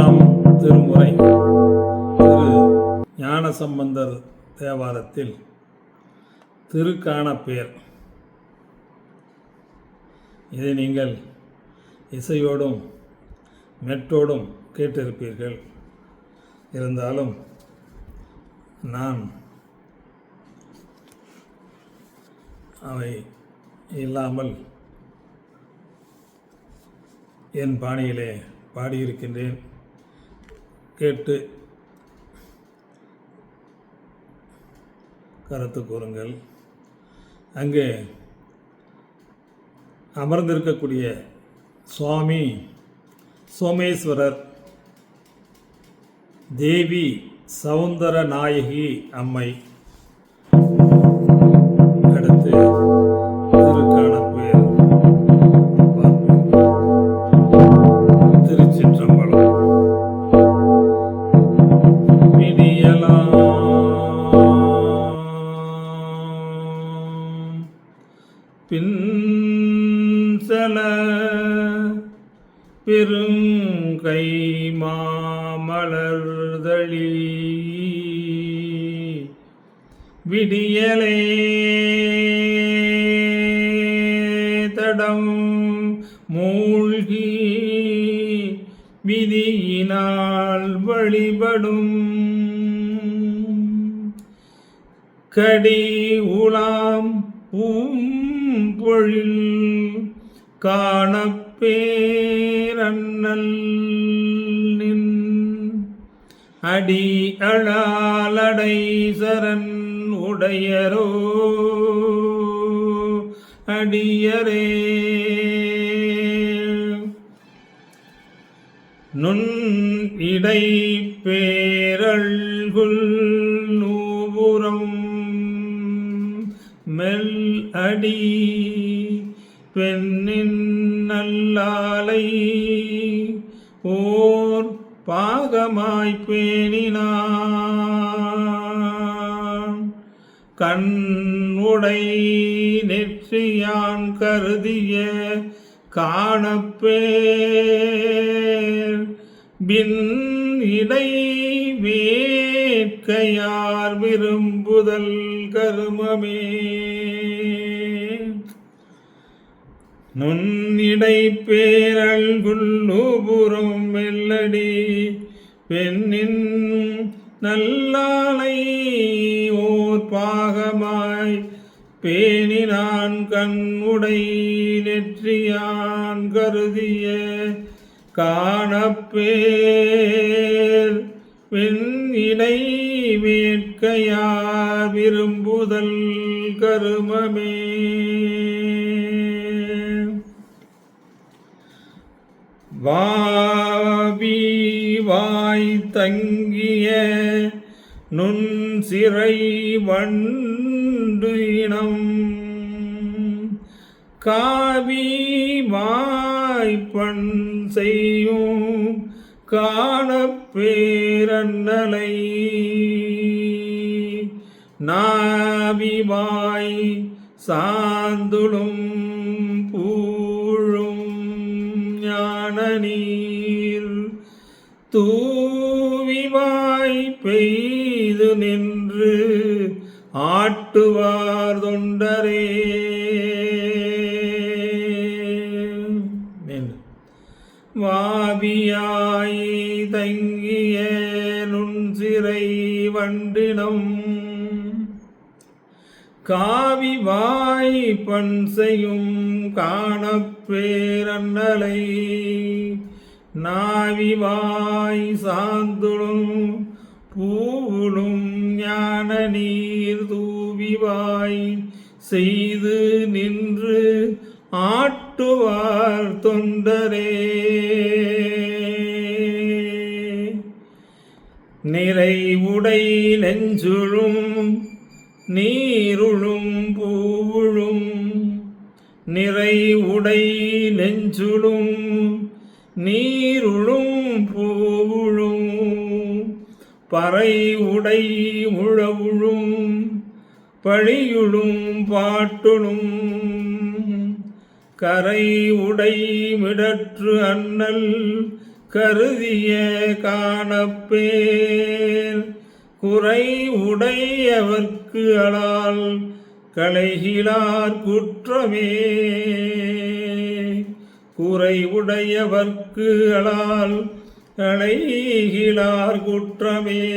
மூன்றாம் திருமுறை திரு ஞானசம்பந்தர் தேவாரத்தில் திருக்கானப்பேர். இதை நீங்கள் இசையோடும் மெட்டோடும் கேட்டிருப்பீர்கள். இருந்தாலும் நான் அவை இல்லாமல் என் பாணியிலே பாடியிருக்கின்றேன். கேட்டு கருத்து கூறுங்கள். அங்கே அமர்ந்திருக்கக்கூடிய சுவாமி சோமேஸ்வரர் தேவி சவுந்தர நாயகி அம்மை பின்சல பெருங்கை மாமலர்தளி விடியலே தடம் மூழ்கி விதியினால் வழிபடும். கடி உலாம் பொழில் காணப்பேரண்ணல் நின் அடி அழாலடை சரண் உடையரோ அடியரே. நுண் இடை பேரள்குள் அடி பெண்ணின் நல்லாலை ஓர் பாகமாய் பேணினான். கண் உடை நெற்றியான் கருதிய காணப்பேர். பின் இடை வேட்கையார் விரும்புதல் கருமமே. நுண்ணிடை பேரல்குள்ளூபுறம் மெல்லடி. பெண்ணின் நல்லாலை ஓர் பாகமாய் பேணினான் கண் உடை நெற்றியான் கருதிய காணப்பேர். பெண் இடை வேட்கையார் விரும்புதல் கருமமே. வாவி வாய் தங்கிய நுண் சிறை வண்டு இனம் காவி வாய்ப்பண் செய்யும் காணப்பேரன்னலை நாவி வாய் சாந்துளும் தூவிவாய் பெய்து நின்று ஆட்டுவார் தொண்டரே. மீண்டும். வாவியாய் தங்கிய நுண்சிறை வண்டினம். காவி வாய் பண் செய்யும் காணப்பேரன்னலை நாவிவாய் சாந்துளும் பூவுளும் ஞான நீர் தூவிவாய் செய்து நின்று ஆட்டுவார் தொண்டரே. நிறைவுடை நெஞ்சுழும் நீருளும் பூவுளும் நிறைவுடை நெஞ்சுளும் பறை உடை முழவுழும் பழியுளும் பாட்டுளும் கரை உடை மிடற்று அண்ணல் கருதிய காணப்பேர். குறை உடையவர்க்கு அலால் களைகிலார் குற்றமே. குறை உடையவர்க்கு அலால் களைகிலார் குற்றமே.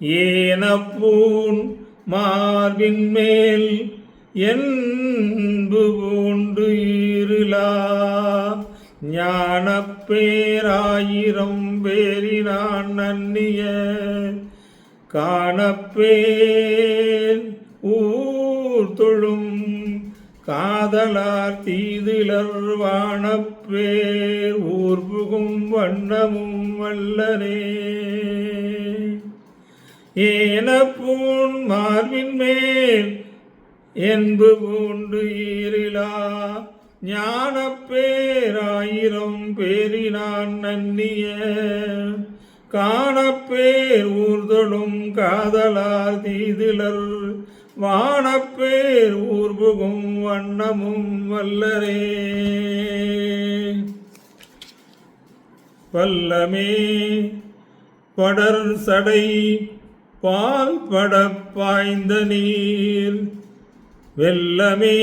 ஏனப்பூன் மார்பின் மேல் என்பு பூண்டு இருளா. ஞானப் பேராயிரம் பேரினான் நன்னிய காணப்பேன் ஊர் தொழும் காதலார் தீதிலர் வானப்பேர் ஊர் புகும் வண்ணமும் வல்லரே ஏனப்பூன் மார்பின் மேல் என்பு பூண்டு ஈரிலா. ஞானப்பேராயிரம் பேரினான் நன்னிய காணப்பேர் ஊர்தொடும் காதலார் தீதிலர் வானப்பேர் ஊர்புகும் வண்ணமும் வல்லரே. வல்லமே படர் சடை பால் பட பாய்ந்த நீர். வெல்லமே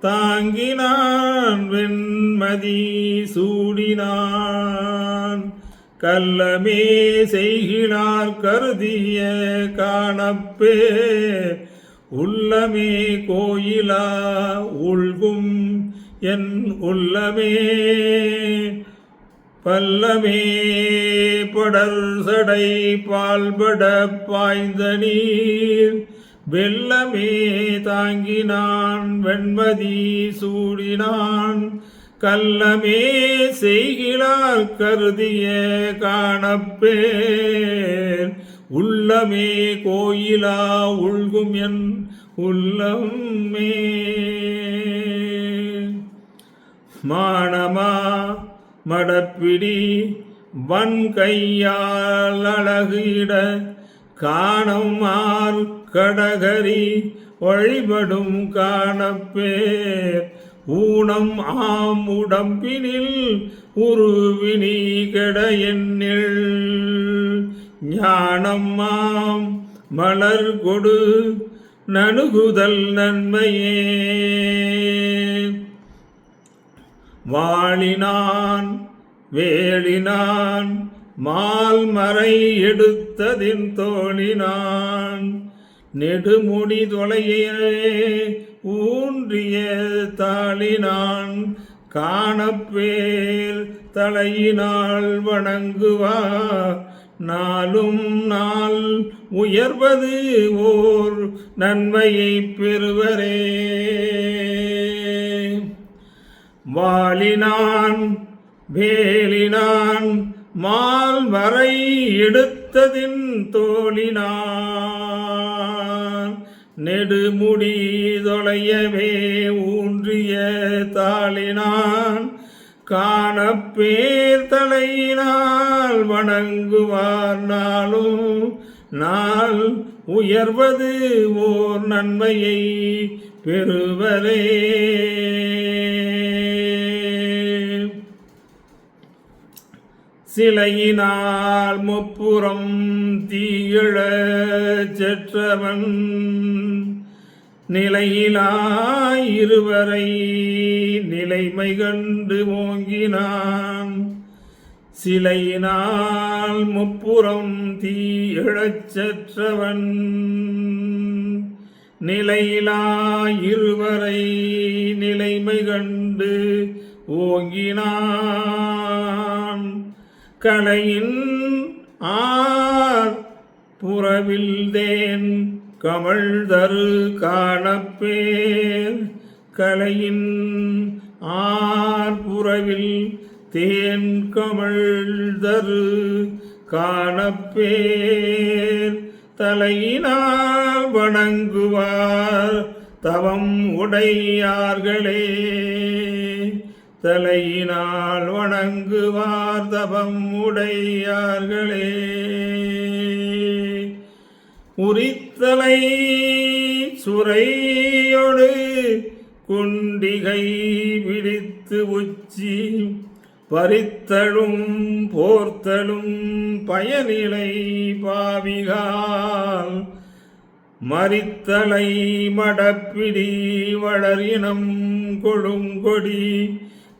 தாங்கினான் வெண்மதி சூடினான். கல்லமே செய்கிறார் கருதிய காணப்பே. உள்ளமே கோயிலா உள்கும் என் உள்ளமே. பல்லமே படர் சடை பால்பட பாய்ந்த நீர். வெள்ளமே தாங்கினான் வெண்மதி சூடினான். கல்லமே செய்கிறார் கருதிய காணப்பேர். உள்ளமே கோயிலா உள்கும் என் உள்ளமே மானமா மடப்பிடி வன் கையால் அழகிட காணமார் கடகரி வழிபடும் காணப்பேர். ஊனம் ஆம் உடம்பினில் உருவினி கெட எண்ணில் ஞானம் ஆம் மலர் கொடு நணுகுதல் நன்மையே. வாழினான் வேலினான் மால் மறை எடுத்ததின் தோழினான். நெடுமுடி தொலையே ஊன்றிய தாளினான் காணப்பேர் தலையினால் வணங்குவார் நாளும் நாள் உயர்வது ஓர் நன்மையை பெறுவரே. வாளினான் வேலினான் மால் வரை எடுத்ததின் தோழினான் நெடுமுடி தொலையவே ஊன்றிய தாளினான் காணப்பேர் தலையினால் வணங்குவார் நாளும் நாள் உயர்வது ஓர் நன்மையை பெறுவதே. சிலையினால் முப்புறம் தீயிழ செற்றவன். நிலையிலாயிருவரை நிலைமை கண்டு ஓங்கினான். சிலையினால் முப்புறம் தீயிழச் செற்றவன். நிலையிலாயிருவரை நிலைமை கண்டு ஓங்கினான். கலையின் ஆர் புறவில் தேன் கமழ் காணப்பேர் கலையின் ஆர் புறவில் தேன் கமழ்தரு காணப்பேர் தலையினால் வணங்குவார் தவம் உடையார்களே. தலையினால் வணங்குவார் தபம் உடையார்களே. உரித்தலை சுரையொடு குண்டிகை பிடித்து உச்சி பறித்தலும் போர்த்தலும் பயனிலை பாவிகால் மறித்தலை மடப்பிடி வளரினம் கொழுங்கொடி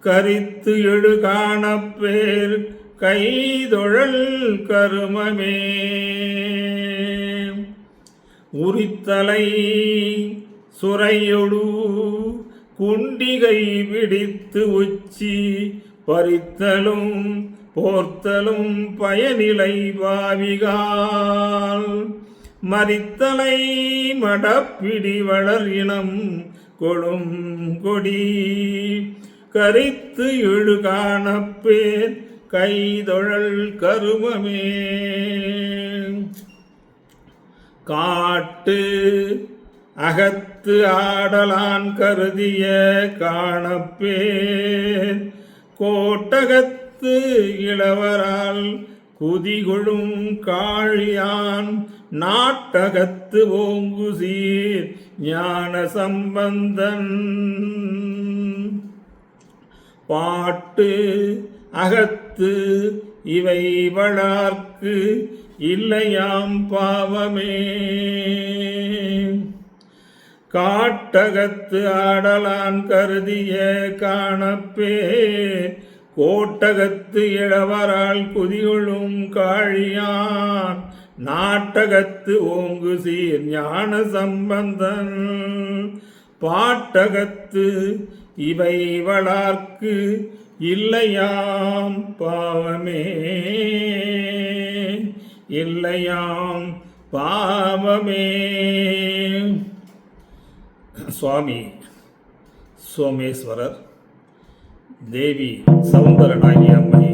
கரித்து எழுகாணப்பேர் கைதொழல் கருமமே. உரித்தலை சுரையொடு குண்டிகை பிடித்து உச்சி பறித்தலும் போர்த்தலும் பயனிலை பாவிகால். மறித்தலை மடப்பிடி வளர் இனம் கொடும் கொடி கரித்து எழு காணப்பேர் கைதொழல் கருமமே. காட்டு அகத்து ஆடலான் கருதிய காணப்பேன். கோட்டகத்து இளவரால் குதிகொழும் காழியான். நாட்டகத்து ஓங்கு சீர் ஞான சம்பந்தன் பாட்டு அகத்து இவை வளார்க்கு இல்லையாம் பாவமே. காட்டகத்து ஆடலான் கருதிய காணப்பே. கோட்டகத்து இளவரால் குதிகொழும் காழியான். நாட்டகத்து ஓங்கு சீர் ஞான சம்பந்தன். பாட்டகத்து இவை வளார்க்கு இல்லையாம் பாவமே. இல்லையாம் பாவமே. சுவாமி சோமேஸ்வரர் தேவி சவுந்தரநாயகி அம்மை